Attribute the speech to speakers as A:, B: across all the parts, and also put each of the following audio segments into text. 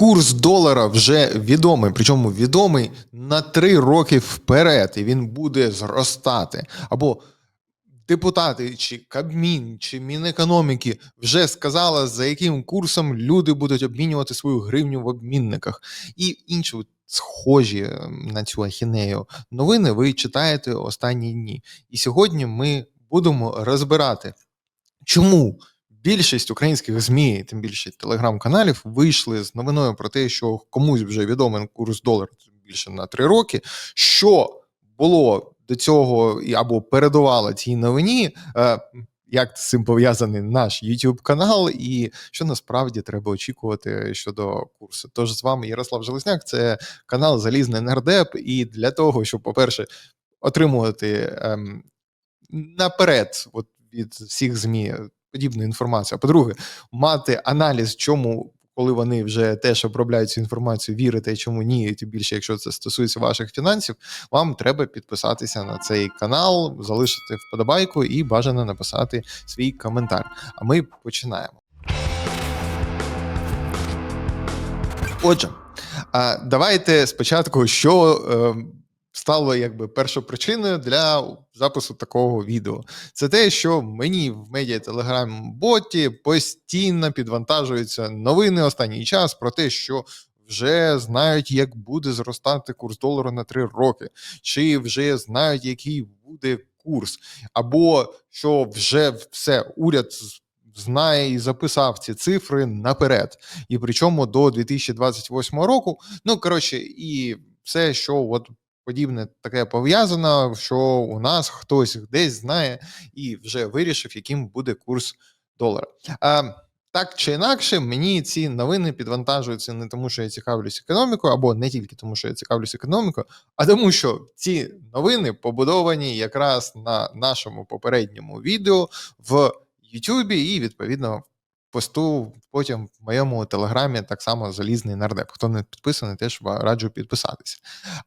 A: Курс долара вже відомий, причому відомий на три роки вперед, і він буде зростати. Або депутати, чи Кабмін, чи Мінекономіки вже сказали, за яким курсом люди будуть обмінювати свою гривню в обмінниках. І інші схожі ем, на цю ахінею новини ви читаєте останні дні. І сьогодні ми будемо розбирати, чому більшість українських ЗМІ, тим більше телеграм-каналів, вийшли з новиною про те, що комусь вже відомий курс долара більше на три роки. Що було до цього або передувало цій новині? е, Як з цим пов'язаний наш YouTube канал, і що насправді треба очікувати щодо курсу? Тож з вами Ярослав Железняк, це канал Залізний Нардеп. І для того, щоб, по-перше, отримувати ем, наперед, от від всіх ЗМІ подібну інформацію. А по-друге, мати аналіз, чому, коли вони вже теж обробляють цю інформацію, вірити, чому ні, тим більше, якщо це стосується ваших фінансів, вам треба підписатися на цей канал, залишити вподобайку і бажано написати свій коментар. А ми починаємо. Отже, давайте спочатку, що е, стало якби першопричиною для запису такого відео. Це те, що мені в медіа телеграм боті постійно підвантажуються новини останній час про те, що. Вже знають, як буде зростати курс долару на 3 роки, чи вже знають, який буде курс, або що вже все уряд знає і записав ці цифри наперед. І причому до 2028 року. Ну коротше, і все, що от подібне таке пов'язано, що у нас хтось десь знає і вже вирішив, яким буде курс долара. А, так чи інакше, мені ці новини підвантажуються не тому, що я цікавлюсь економікою, або не тільки тому, що я цікавлюсь економікою, а тому, що ці новини побудовані якраз на нашому попередньому відео в Ютубі і відповідно посту потім в моєму телеграмі так само залізний нардеп. Хто не підписаний, теж раджу підписатися.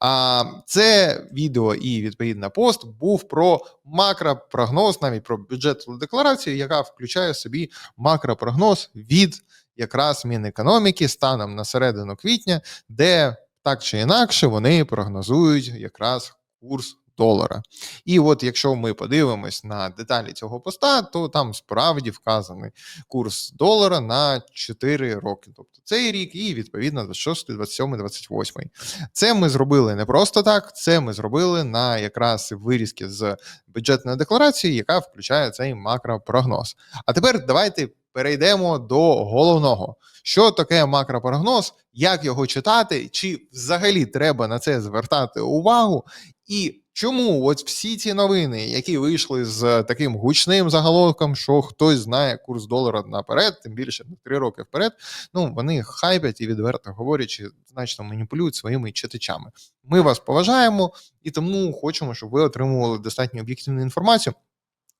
A: А це відео і відповідно пост був про макропрогноз, навіть про бюджетну декларацію, яка включає собі макропрогноз від якраз Мінекономіки станом на середину квітня, де так чи інакше вони прогнозують якраз курс долара. І от якщо ми подивимось на деталі цього поста, то там справді вказаний курс долара на 4 роки. Тобто цей рік, і відповідно 26, 27, 28. Це ми зробили не просто так, це ми зробили на якраз вирізки з бюджетної декларації, яка включає цей макропрогноз. А тепер давайте перейдемо до головного. Що таке макропрогноз, як його читати, чи взагалі треба на це звертати увагу, і чому от всі ці новини, які вийшли з таким гучним заголовком, що хтось знає курс долара наперед, тим більше на три роки вперед, ну вони хайпять і відверто говорячи, значно маніпулюють своїми читачами. Ми вас поважаємо і тому хочемо, щоб ви отримували достатньо об'єктивну інформацію.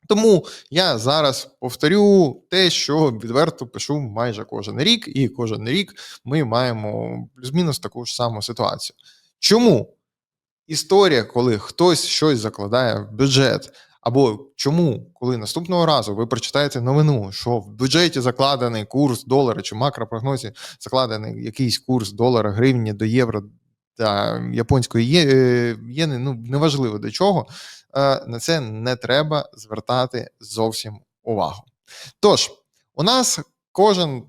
A: Тому я зараз повторю те, що відверто пишу майже кожен рік, і кожен рік ми маємо плюс-мінус таку ж саму ситуацію. Чому історія, коли хтось щось закладає в бюджет, або чому, коли наступного разу ви прочитаєте новину, що в бюджеті закладений курс долара чи макропрогнозі закладений якийсь курс долара, гривні до євро та японської єни, ну неважливо до чого, е, на це не треба звертати зовсім увагу. Тож, у нас кожен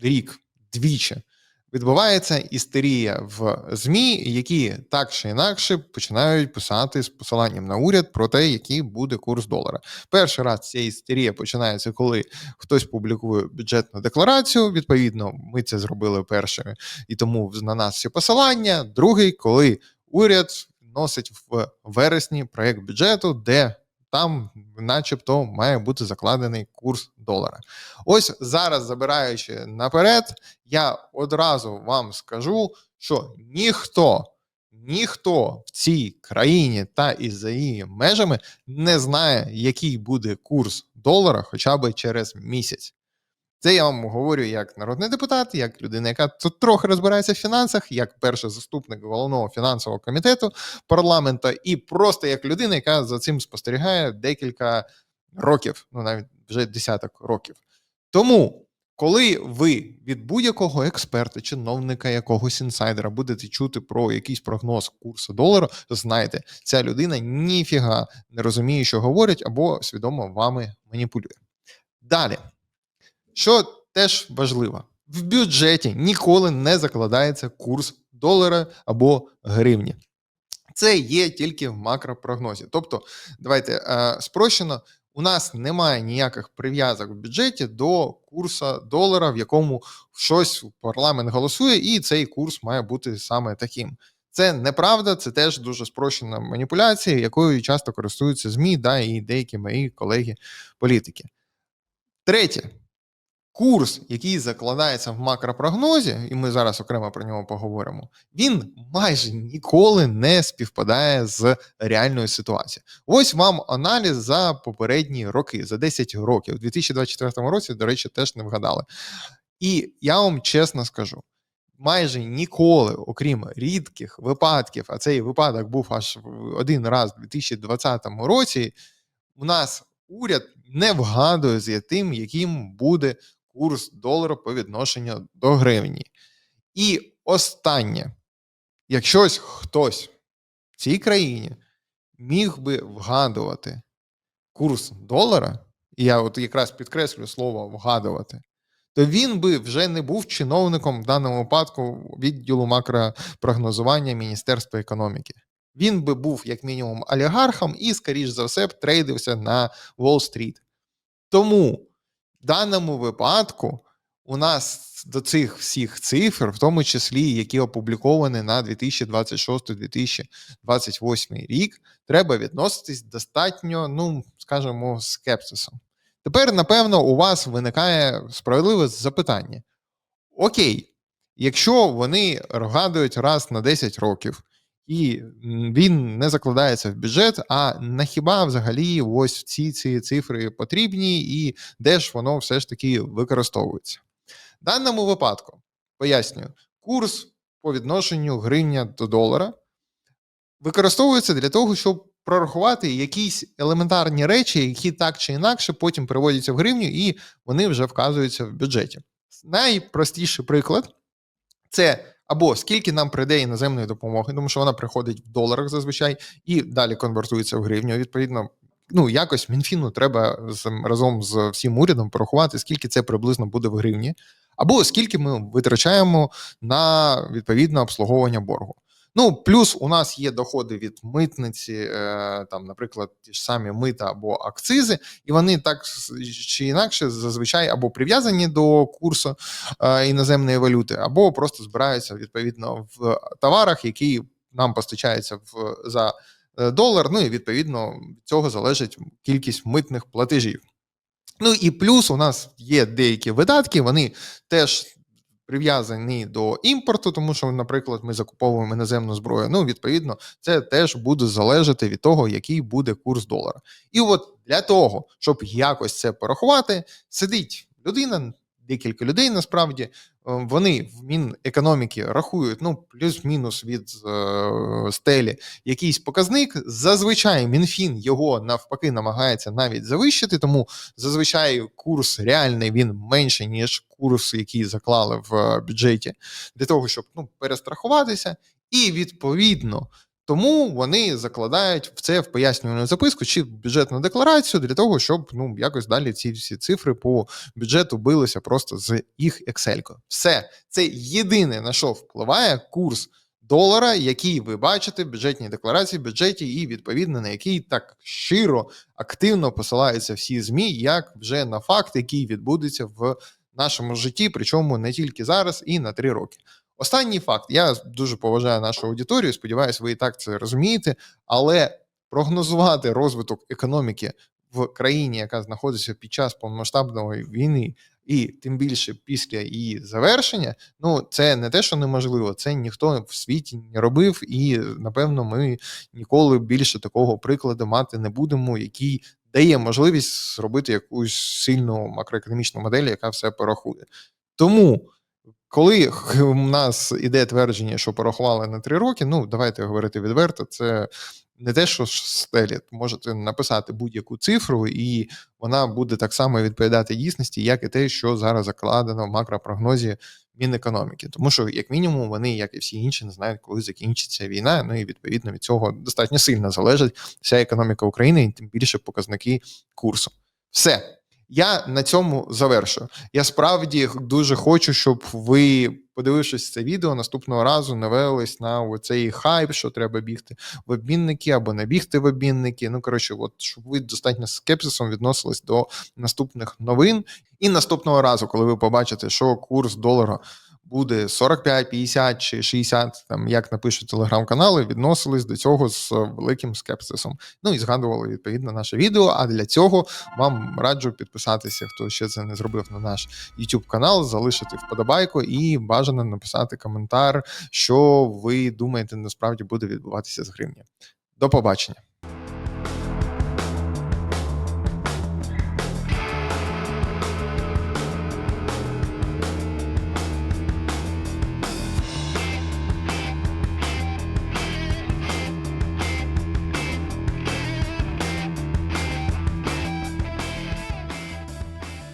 A: рік двічі відбувається істерія в ЗМІ, які так чи інакше починають писати з посиланням на уряд про те, який буде курс долара. Перший раз ця істерія починається, коли хтось публікує бюджетну декларацію. Відповідно, ми це зробили перше, і тому на нас всі посилання. Другий, коли уряд носить в вересні проект бюджету, де там, начебто, має бути закладений курс долара. Ось зараз, забираючи наперед, я одразу вам скажу, що ніхто, ніхто в цій країні та і за її межами не знає, який буде курс долара хоча б через місяць. Це я вам говорю як народний депутат, як людина, яка тут трохи розбирається в фінансах, як перший заступник головного фінансового комітету парламенту, і просто як людина, яка за цим спостерігає декілька років, ну навіть вже десяток років. Тому Коли ви від будь-якого експерта, чиновника, якогось інсайдера будете чути про якийсь прогноз курсу долара, то знайте, ця людина ніфіга не розуміє, що говорить, або свідомо вами маніпулює. Далі, що теж важливо, в бюджеті ніколи не закладається курс долара або гривні. Це є тільки в макропрогнозі. Тобто, давайте е, спрощено, у нас немає ніяких прив'язок в бюджеті до курсу долара, в якому щось парламент голосує, і цей курс має бути саме таким. Це неправда, це теж дуже спрощена маніпуляція, якою часто користуються ЗМІ, да, і деякі мої колеги-політики. Третє. Курс, який закладається в макропрогнозі, і ми зараз окремо про нього поговоримо, він майже ніколи не співпадає з реальною ситуацією. Ось вам аналіз за попередні роки, за 10 років. У 2024 році, до речі, теж не вгадали. І я вам чесно скажу: майже ніколи, окрім рідких випадків, а цей випадок був аж один раз у 2020 році, у нас уряд не вгадує з тим, яким буде курс долара по відношенню до гривні. І останнє, якщо хтось в цій країні міг би вгадувати курс долара, і я от якраз підкреслю слово вгадувати, то він би вже не був чиновником в даному випадку відділу макропрогнозування Міністерства економіки. Він би був, як мінімум, олігархом і, скоріш за все, трейдився на Уолл-стріт. Тому в даному випадку у нас до цих всіх цифр, в тому числі, які опубліковані на 2026-2028 рік, треба відноситись достатньо, ну скажімо, скепсисом. Тепер, напевно, у вас виникає справедливе запитання: Окей, якщо вони вгадують раз на 10 років, і він не закладається в бюджет. А на хіба взагалі ось ці ці цифри потрібні, і де ж воно все ж таки використовується? В даному випадку пояснюю, курс по відношенню гривня до долара використовується для того, щоб прорахувати якісь елементарні речі, які так чи інакше потім переводяться в гривню, і вони вже вказуються в бюджеті. Найпростіший приклад це або скільки нам прийде іноземної допомоги, тому що вона приходить в доларах зазвичай і далі конвертується в гривню. Відповідно, ну якось мінфіну треба з разом з всім урядом порахувати, скільки це приблизно буде в гривні, або скільки ми витрачаємо на відповідне обслуговування боргу. Ну, плюс у нас є доходи від митниці, е, там, наприклад, ті ж самі мита або акцизи, і вони так чи інакше зазвичай або прив'язані до курсу е, іноземної валюти, або просто збираються відповідно в товарах, які нам постачаються в за е, долар. Ну і відповідно від цього залежить кількість митних платежів. Ну і плюс у нас є деякі видатки, вони теж прив'язані до імпорту, тому що, наприклад, ми закуповуємо іноземну зброю. Ну, відповідно, це теж буде залежати від того, який буде курс долара. І от для того, щоб якось це порахувати, сидить людина декілька людей насправді вони в Мінекономіки рахують ну плюс-мінус від е, стелі якийсь показник. Зазвичай МінФін його навпаки намагається навіть завищити, тому зазвичай курс реальний він менше, ніж курс, який заклали в бюджеті, для того, щоб ну перестрахуватися, і відповідно тому вони закладають в це в пояснювальну записку чи бюджетну декларацію для того, щоб ну якось далі ці всі цифри по бюджету билися просто з їх екселькою. Все це єдине на що впливає курс долара, який ви бачите в бюджетній декларації, бюджеті, і відповідно на який так щиро активно посилаються всі змі, як вже на факт, який відбудеться в нашому житті, причому не тільки зараз, і на три роки. Останній факт: я дуже поважаю нашу аудиторію. Сподіваюся, ви і так це розумієте, але прогнозувати розвиток економіки в країні, яка знаходиться під час повномасштабної війни, і тим більше після її завершення, ну це не те, що неможливо, це ніхто в світі не робив, і напевно, ми ніколи більше такого прикладу мати не будемо, який дає можливість зробити якусь сильну макроекономічну модель, яка все порахує. Тому. Коли у нас іде твердження, що порахували на три роки, ну давайте говорити відверто, це не те, що стелі, можете написати будь-яку цифру, і вона буде так само відповідати дійсності, як і те, що зараз закладено в макропрогнозі Мінекономіки. Тому що, як мінімум, вони, як і всі інші, не знають, коли закінчиться війна. Ну і відповідно від цього достатньо сильно залежить вся економіка України, і тим більше показники курсу. Все. Я на цьому завершую. Я справді дуже хочу, щоб ви, подивившись це відео, наступного разу навелись на цей хайп, що треба бігти в обмінники або не бігти в обмінники. Ну коротше, от щоб ви достатньо скепсисом відносились до наступних новин. І наступного разу, коли ви побачите, що курс долара буде 45, 50 чи 60, там як напишуть телеграм-канали, відносились до цього з великим скепсисом. Ну і згадували відповідно наше відео. А для цього вам раджу підписатися, хто ще це не зробив на наш YouTube канал, залишити вподобайку і бажано написати коментар, що ви думаєте, насправді буде відбуватися з гривні. До побачення.